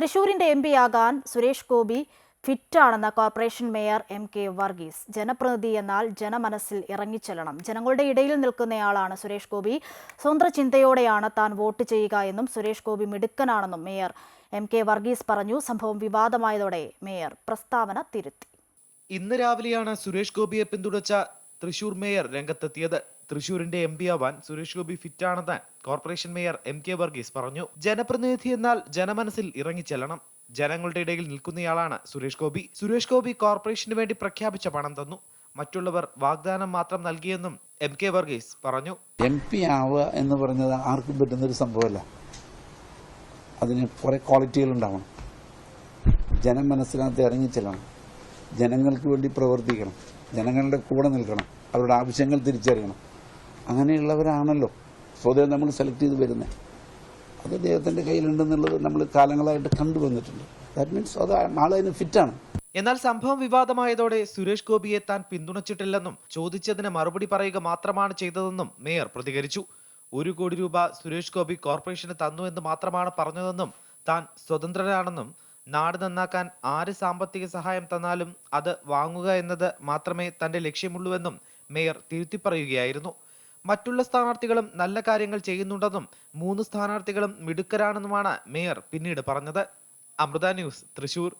തൃശൂരിന്റെ M പിയാകാൻ Suresh Gopi ഫിറ്റാണെന്ന corporation mayor M K Varghese. ജനപ്രതിനിധി എന്നാൽ ജനമനസ്സിൽ ഇറങ്ങിച്ചെല്ലണം. ജനങ്ങളുടെ ഇടയിൽ നിൽക്കുന്നയാളാണ് സുരേഷ് ഗോപി. സ്വന്തം ചിന്തയോടെയാണ് താൻ വോട്ട് ചെയ്യുക എന്നും സുരേഷ് ഗോപി മിടുക്കനാണെന്നും മേയർ എം കെ വർഗീസ് പറഞ്ഞു. സംഭവം വിവാദമായതോടെ മേയർ പ്രസ്താവന തിരുത്തി. ഇന്ന് രാവിലെയാണ് സുരേഷ് ഗോപിയെ പിന്തുണച്ച തൃശൂർ മേയർ രംഗത്തെത്തിയത്. തൃശൂരിന്റെ എം പി ആവാൻ Suresh Gopi ഫിറ്റാണെന്ന് corporation mayor M K Varghese പറഞ്ഞു. ജനപ്രതിനിധി എന്നാൽ ജനമനസ്സിൽ ഇറങ്ങിച്ചെല്ലണം ജനങ്ങളുടെ ഇടയിൽ നിൽക്കുന്നയാളാണ് സുരേഷ് ഗോപി. സുരേഷ് ഗോപി കോർപ്പറേഷന് വേണ്ടി പ്രഖ്യാപിച്ച പണം തന്നു. മറ്റുള്ളവർ വാഗ്ദാനം മാത്രം നൽകിയെന്നും എം കെ വർഗീസ് പറഞ്ഞു. എം പി ആവുക എന്ന് പറഞ്ഞത് ആർക്കും പറ്റുന്ന ഒരു സംഭവമല്ല. അതിന് കുറെ ക്വാളിറ്റികൾ ഉണ്ടാവണം. ജനം മനസ്സിനകത്ത് ഇറങ്ങിച്ചെല്ലണം ജനങ്ങൾക്ക് വേണ്ടി പ്രവർത്തിക്കണം. ജനങ്ങളുടെ കൂടെ നിൽക്കണം. അവരുടെ ആവശ്യങ്ങൾ തിരിച്ചറിയണം. അങ്ങനെയുള്ളവരാണല്ലോ. സ്വതവേ നമ്മൾ സെലക്ട് ചെയ്ത് വരുന്നത് അത് ദൈവത്തിന്റെ കയ്യിലുണ്ടെന്നുള്ളത് നമ്മൾ കാലങ്ങളായിട്ട് കണ്ടുവന്നിട്ടുണ്ട് ദാറ്റ് മീൻസ് അത് ആളതിന് ഫിറ്റാണ് എന്നാൽ സംഭവം വിവാദമായതോടെ സുരേഷ് ഗോപിയെ താൻ പിന്തുണച്ചിട്ടില്ലെന്നും ചോദിച്ചതിന് മറുപടി പറയുക മാത്രമാണ് ചെയ്തതെന്നും മേയർ പ്രതികരിച്ചു. ഒരു കോടി രൂപ സുരേഷ് ഗോപി കോർപ്പറേഷന് തന്നു എന്ന് മാത്രമാണ് പറഞ്ഞതെന്നും താൻ സ്വതന്ത്രനാണെന്നും നാട് നന്നാക്കാൻ ആര് സാമ്പത്തിക സഹായം തന്നാലും അത് വാങ്ങുക എന്നത് മാത്രമേ തന്റെ ലക്ഷ്യമുള്ളൂവെന്നും മേയർ തിരുത്തി പറയുകയായിരുന്നു മറ്റുള്ള സ്ഥാനാർത്ഥികളും നല്ല കാര്യങ്ങൾ ചെയ്യുന്നുണ്ടെന്നും മൂന്ന് സ്ഥാനാർത്ഥികളും മിടുക്കരാണെന്നുമാണ് മേയർ പിന്നീട് പറഞ്ഞത്. അമൃത ന്യൂസ് തൃശൂർ.